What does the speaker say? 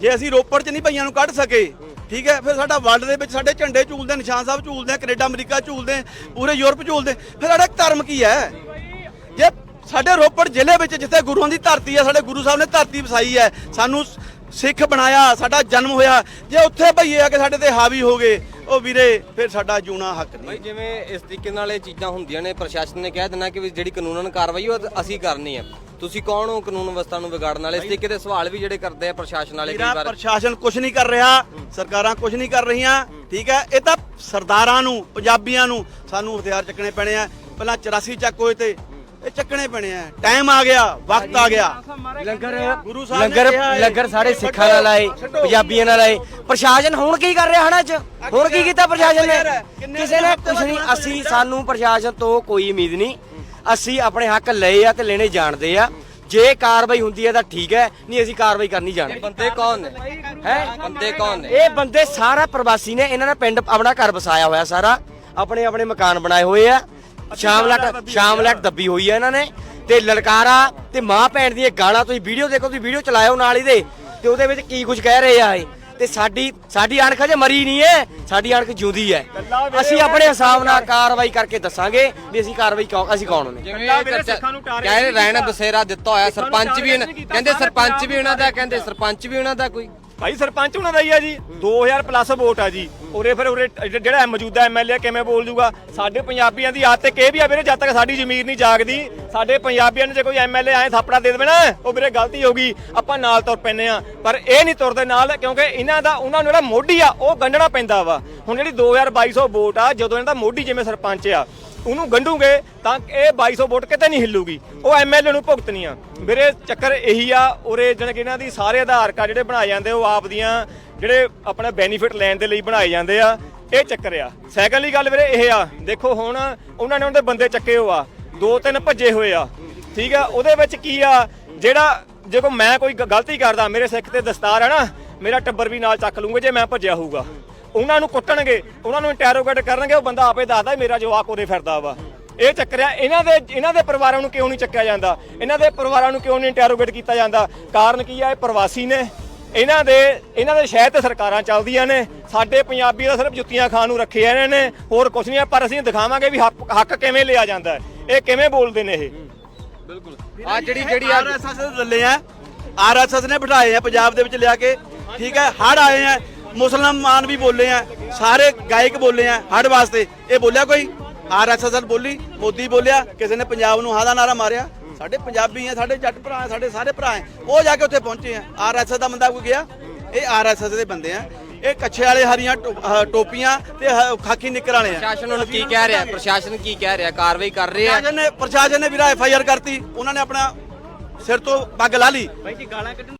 ਜੇ ਅਸੀਂ ਰੋਪੜ 'ਚ ਨਹੀਂ ਭਈਆਂ ਨੂੰ ਕੱਢ ਸਕੇ, ਠੀਕ ਹੈ, ਫਿਰ ਸਾਡਾ ਵਰਲਡ ਦੇ ਵਿੱਚ ਸਾਡੇ ਝੰਡੇ ਝੂਲਦੇ, ਨਿਸ਼ਾਨ ਸਾਹਿਬ ਝੂਲਦੇ, ਕੈਨੇਡਾ, ਅਮਰੀਕਾ ਝੂਲਦੇ, ਪੂਰੇ ਯੂਰਪ ਝੂਲਦੇ, ਫਿਰ ਸਾਡਾ ਧਰਮ ਕੀ ਹੈ? ਜੇ ਸਾਡੇ ਰੋਪੜ ਜ਼ਿਲ੍ਹੇ ਵਿੱਚ ਜਿੱਥੇ ਗੁਰੂਆਂ ਦੀ ਧਰਤੀ ਹੈ, ਸਾਡੇ ਗੁਰੂ ਸਾਹਿਬ ਨੇ ਧਰਤੀ ਵਸਾਈ ਹੈ, ਸਾਨੂੰ ਸਿੱਖ ਬਣਾਇਆ, ਸਾਡਾ ਜਨਮ ਹੋਇਆ, ਜੇ ਉੱਥੇ ਭਈਏ ਆ ਕੇ ਸਾਡੇ ਤੇ ਹਾਵੀ ਹੋ ਗਏ ਉਹ ਵੀਰੇ ਫਿਰ ਸਾਡਾ ਜੂਣਾ ਹੱਕ ਭਾਈ ਨਹੀਂ ਜਿਵੇਂ ਇਸ ਤਰੀਕੇ ਨਾਲ ਇਹ ਚੀਜ਼ਾਂ ਹੁੰਦੀਆਂ ਨੇ ਪ੍ਰਸ਼ਾਸਨ ਨੇ ਕਹਿ ਦੇਣਾ ਕਿ ਵੀ ਜਿਹੜੀ ਕਾਨੂੰਨਨ ਕਾਰਵਾਈ ਉਹ ਅਸੀਂ ਕਰਨੀ ਹੈ ਤੁਸੀਂ ਕੌਣ ਹੋ ਕਾਨੂੰਨ ਵਿਵਸਥਾ ਨੂੰ ਵਿਗਾੜਨ ਵਾਲੇ? ਇਸ ਤਰੀਕੇ ਦੇ ਸਵਾਲ ਵੀ ਜਿਹੜੇ ਕਰਦੇ ਆ ਪ੍ਰਸ਼ਾਸਨ ਵਾਲੇ ਕਈ ਵਾਰ ਪ੍ਰਸ਼ਾਸਨ ਕੁਝ ਨਹੀਂ ਕਰ ਰਿਹਾ ਸਰਕਾਰਾਂ ਕੁਝ ਨਹੀਂ ਕਰ ਰਹੀਆਂ ਠੀਕ ਹੈ? ਇਹ ਤਾਂ ਸਰਦਾਰਾਂ ਨੂੰ ਪੰਜਾਬੀਆਂ ਨੂੰ ਸਾਨੂੰ ਹਥਿਆਰ ਚੱਕਣੇ ਪੈਣੇ ਆ। ਪਹਿਲਾਂ 84 ਚੱਕ ਹੋਏ ਤੇ ਇਹ ਚੱਕਣੇ ਪੈਣੇ ਆ। ਟਾਈਮ ਆ ਗਿਆ ਵਕਤ ਆ ਗਿਆ। ਲੰਗਰ ਗੁਰੂ ਸਾਹਿਬ ਨੇ ਲੰਗਰ ਕਿਹਾ ਹੈ, ਲੰਗਰ ਸਾਰੇ ਸਿੱਖਾਂ ਨਾਲ ਆਏ ਛੱਡੋ। ਪੰਜਾਬੀਆਂ ਨਾਲ ਆਏ। ਪ੍ਰਸ਼ਾਸਨ ਹੁਣ ਕੀ ਕਰ ਰਿਹਾ ਹਣਾ ਚ ਹੁਣ ਕੀ ਕੀਤਾ ਪ੍ਰਸ਼ਾਸਨ ਨੇ? ਕਿੰਨੇ ਕਿਸੇ ਨੇ ਹਫ਼ਤੇ ਕੁਝ ਨਹੀਂ ਅਸੀਂ ਸਾਨੂੰ ਪ੍ਰਸ਼ਾਸਨ ਤੋਂ ਕੋਈ ਉਮੀਦ ਨਹੀਂ। ਅਸੀਂ ਆਪਣੇ ਹੱਕ ਲਏ ਆ ਤੇ ਲੈਣੇ ਜਾਣਦੇ ਆ। ਜੇ ਕਾਰਵਾਈ ਹੁੰਦੀ ਹੈ ਤਾਂ ਠੀਕ ਹੈ ਨਹੀਂ ਅਸੀਂ ਕਾਰਵਾਈ ਕਰਨੀ ਜਾਣਦੇ। ਬੰਦੇ ਕੌਣ ਨੇ? ਹੈ? ਬੰਦੇ ਕੌਣ ਨੇ? ਇਹ ਬੰਦੇ ਸਾਰਾ ਪ੍ਰਵਾਸੀ ਨੇ ਇਹਨਾਂ ਨੇ ਪਿੰਡ ਆਪਣਾ ਘਰ ਵਸਾਇਆ ਹੋਇਆ ਸਾਰਾ। ਆਪਣੇ ਆਪਣੇ ਮਕਾਨ ਬਣਾਏ ਹੋਏ ਆ। ਸ਼ਾਮਲਾਟ ਸ਼ਾਮਲਾਟ ਦੱਬੀ ਹੋਈ ਆ ਇਹਨਾਂ ਨੇ। ਤੇ ਲਲਕਾਰਾ ਤੇ ਮਾਂ ਭੈਣ ਦੀਆਂ ਗਾਲਾਂ ਤੁਸੀਂ ਵੀਡੀਓ ਦੇਖੋ ਤੁਸੀਂ ਵੀਡੀਓ ਚਲਾਇਓ ਨਾਲ ਹੀ ਦੇ। ਤੇ ਉਹਦੇ ਵਿੱਚ ਕੀ ਕੁਝ ਕਹਿ ਰਹੇ ਆ ਇਹ। ਤੇ ਸਾਡੀ ਸਾਡੀ ਅਣਖ ਅਜੇ ਮਰੀ ਨਹੀਂ ਹੈ ਸਾਡੀ ਅਣਖ ਜਿਉਂਦੀ ਹੈ। ਅਸੀਂ ਆਪਣੇ ਹਿਸਾਬ ਨਾਲ ਕਾਰਵਾਈ ਕਰਕੇ ਦੱਸਾਂਗੇ ਵੀ ਅਸੀਂ ਕਾਰਵਾਈ ਕੌਣ ਅਸੀਂ ਕੌਣ ਨੇ ਜਿਵੇਂ ਇਹ ਕੱਚਾ- ਕਹਿ ਰਹੇ ਰਹਿਣ ਬਸੇਰਾ ਦਿੱਤਾ ਹੋਇਆ ਸਰਪੰਚ ਵੀ ਇਹਨਾਂ- ਕਹਿੰਦੇ ਸਰਪੰਚ ਵੀ ਉਹਨਾਂ ਦਾ ਕਹਿੰਦੇ ਸਰਪੰਚ ਵੀ ਉਹਨਾਂ ਦਾ ਕੋਈ। ਭਾਈ ਸਰਪੰਚ ਉਹਨਾਂ ਦਾ ਹੀ ਆ ਜੀ। 2000 ਪਲੱਸ ਵੋਟ ਆ ਜੀ। ਉਰੇ ਫਿਰ ਉਰੇ ਜਿਹੜਾ ਮੌਜੂਦਾ ਐਮਐਲਏ ਕਿਵੇਂ ਬੋਲ ਜੂਗਾ? ਸਾਡੇ ਪੰਜਾਬੀਆਂ ਦੀ ਆਦਤ ਕਿ ਇਹ ਵੀ ਆ ਵੀਰੇ, ਜਦ ਤੱਕ ਸਾਡੀ ਜ਼ਮੀਰ ਨਹੀਂ ਜਾਗਦੀ, ਸਾਡੇ ਪੰਜਾਬੀਆਂ ਨੂੰ ਜੇ ਕੋਈ ਐਮਐਲਏ ਆਏ ਥਾਪੜਾ ਦੇ ਦੇਵੇ ਨਾ, ਉਹ ਵੀਰੇ ਗਲਤੀ ਹੋ ਗਈ। ਆਪਾਂ ਨਾਲ ਤੁਰ ਪੈਨੇ ਆ ਪਰ ਇਹ ਨਹੀਂ ਤੁਰਦੇ ਨਾਲ, ਕਿਉਂਕਿ ਇਹਨਾਂ ਦਾ, ਉਹਨਾਂ ਨੂੰ ਜਿਹੜਾ ਮੋਢੀ ਆ, ਉਹ ਗੰਢਣਾ ਪੈਂਦਾ ਵਾ। ਹੁਣ ਜਿਹੜੀ 2200 ਵੋਟ ਆ, ਜਦੋਂ ਇਹਨਾਂ ਦਾ ਮੋਢੀ ਜਿਵੇਂ ਸਰਪੰਚ ਆ ਉਹਨੂੰ ਗੰਢੂਗੇ ਤਾਂ ਇਹ 2200 ਵੋਟ ਕਿਤੇ ਨਹੀਂ ਹਿੱਲੂਗੀ। ਉਹ ਐਮਐਲਏ ਨੂੰ ਭੁਗਤਣੀ ਆ ਵੀਰੇ, ਚੱਕਰ ਇਹੀ ਆ, ਉਰੇ ਜਣ ਕਿ ਇਹਨਾਂ ਦੀ ਸਾਰੇ ਆਧਾਰ ਕਾਰਡ ਜਿਹੜੇ ਬਣਾਏ ਜਾਂਦੇ ਉਹ ਆਪ ਦੀਆਂ ਜਿਹੜੇ ਆਪਣਾ ਬੈਨੀਫਿਟ ਲੈਣ ਦੇ ਲਈ ਬਣਾਏ ਜਾਂਦੇ ਆ, ਇਹ ਚੱਕਰ ਆ। ਸੈਕੰਡਲੀ ਗੱਲ ਵੀਰੇ, ਇਹ ਆ। ਦੇਖੋ ਹੁਣ ਉਹਨਾਂ ਨੇ ਉਹਨਾਂ ਦੇ ਬੰਦੇ ਚੱਕੇ ਹੋ ਆ। ਦੋ ਤਿੰਨ ਭੱਜੇ ਹੋਏ ਆ। ਠੀਕ ਆ, ਉਹਦੇ ਵਿੱਚ ਕੀ ਆ, ਜਿਹੜਾ ਜੇ ਕੋ ਮੈਂ ਕੋਈ ਗ- ਗਲਤੀ ਕਰਦਾ, ਮੇਰੇ ਸਿੱਖ ਤੇ ਦਸਤਾਰ ਹੈ ਨਾ, ਮੇਰਾ ਟੱਬਰ ਵੀ ਨਾਲ ਚੱਕ ਲੂੰਗੇ, ਜੇ ਮੈਂ ਭੱਜਿਆ ਹੋਊਗਾ। ਉਹਨਾਂ ਨੂੰ ਕੁੱਟਣਗੇ ਉਹਨਾਂ ਨੂੰ ਇੰਟਰੋਗੇਟ ਕਰਨਗੇ ਉਹ ਬੰਦਾ ਆਪੇ ਦੱਸਦਾ ਮੇਰਾ ਜਵਾਕ ਉਹਦੇ ਫਿਰਦਾ ਵਾ। ਇਹ ਚੱਕਰ ਆ ਇਹਨਾਂ ਦੇ ਇਹਨਾਂ ਦੇ ਪਰਿਵਾਰਾਂ ਨੂੰ ਕਿਉਂ ਨਹੀਂ ਚੱਕਿਆ ਜਾਂਦਾ? ਇਹਨਾਂ ਦੇ ਪਰਿਵਾਰਾਂ ਨੂੰ ਕਿਉਂ ਨਹੀਂ ਇੰਟਰੋਗੇਟ ਕੀਤਾ ਜਾਂਦਾ? ਕਾਰਨ ਕੀ ਆ ਇਹ ਪ੍ਰਵਾਸੀ ਨੇ। ਇਹਨਾਂ ਦੇ ਇਹਨਾਂ ਦੇ ਸ਼ਹਿਰ ਤੇ ਸਰਕਾਰਾਂ ਚੱਲਦੀਆਂ ਨੇ। ਸਾਡੇ ਪੰਜਾਬੀ ਦਾ ਸਿਰਫ ਜੁੱਤੀਆਂ ਖਾਣ ਨੂੰ ਰੱਖੇ ਆ ਇਹਨਾਂ ਨੇ। ਹੋਰ ਕੁਝ ਨਹੀਂ ਆ ਪਰ ਅਸੀਂ ਦਿਖਾਵਾਂਗੇ ਵੀ ਹੱਕ ਹੱਕ ਕਿਵੇਂ ਲਿਆ ਜਾਂਦਾ ਹੈ। ਇਹ ਕਿਵੇਂ ਬੋਲਦੇ ਨੇ ਇਹ? ਬਿਲਕੁਲ। ਆ ਜਿਹੜੀ ਜਿਹੜੀ ਆ ਆਰਐਸਐਸ ਦੇ ਲੱਲੇ ਆ। ਆਰਐਸਐਸ ਨੇ ਬਿਠਾਏ ਆ ਪੰਜਾਬ ਦੇ ਵਿੱਚ ਲਿਆ ਕੇ। ਠੀਕ ਹੈ ਹੜ ਆਏ ਆ। ਮੁਸਲਮਾਨ ਵੀ ਬੋਲੇ ਆ ਸਾਰੇ ਗਾਇਕ ਬੋਲੇ ਆ ਹੜ ਵਾਸਤੇ। ਇਹ ਬੋਲਿਆ ਕੋਈ? ਆਰਐਸਐਸ ਬੋਲੀ ਮੋਦੀ ਬੋਲਿਆ ਕਿਸੇ ਨੇ ਪੰਜਾਬ ਨੂੰ ਹਾਂ ਦਾ ਨਾਰਾ ਮਾਰਿਆ। ਸਾਡੇ ਪੰਜਾਬੀ ਆ ਸਾਡੇ ਜੱਟ ਭਰਾ ਆ ਸਾਡੇ ਸਾਰੇ ਭਰਾ ਆ। ਉਹ ਜਾ ਕੇ ਉੱਥੇ ਪਹੁੰਚੇ ਆ। ਆਰਐਸਐਸ ਦਾ ਬੰਦਾ ਕੋਈ ਗਿਆ? ਇਹ ਆਰਐਸਐਸ ਦੇ ਬੰਦੇ ਆ। ਇਹ ਕੱਛੇ ਵਾਲੇ ਹਰੀਆਂ ਟੋਪੀਆਂ ਤੇ ਖਾਕੀ ਨਿੱਕਰ ਵਾਲੇ ਆ। ਪ੍ਰਸ਼ਾਸਨ ਹੁਣ ਕੀ ਕਹਿ ਰਿਹਾ? ਪ੍ਰਸ਼ਾਸਨ ਕੀ ਕਹਿ ਰਿਹਾ? ਕਾਰਵਾਈ ਕਰ ਰਹੇ ਆ? ਪ੍ਰਸ਼ਾਸਨ ਨੇ ਪ੍ਰਸ਼ਾਸਨ ਨੇ ਵੀਰਾ ਐਫ ਆਈ ਆਰ ਕਰਤੀ। ਉਹਨਾਂ ਨੇ ਆਪਣਾ ਸਿਰ ਤੋਂ ਪੱਗ ਲਾ ਲਈ। ਭਾਈ ਜੀ ਗਾਲਾਂ ਕੱਢਣ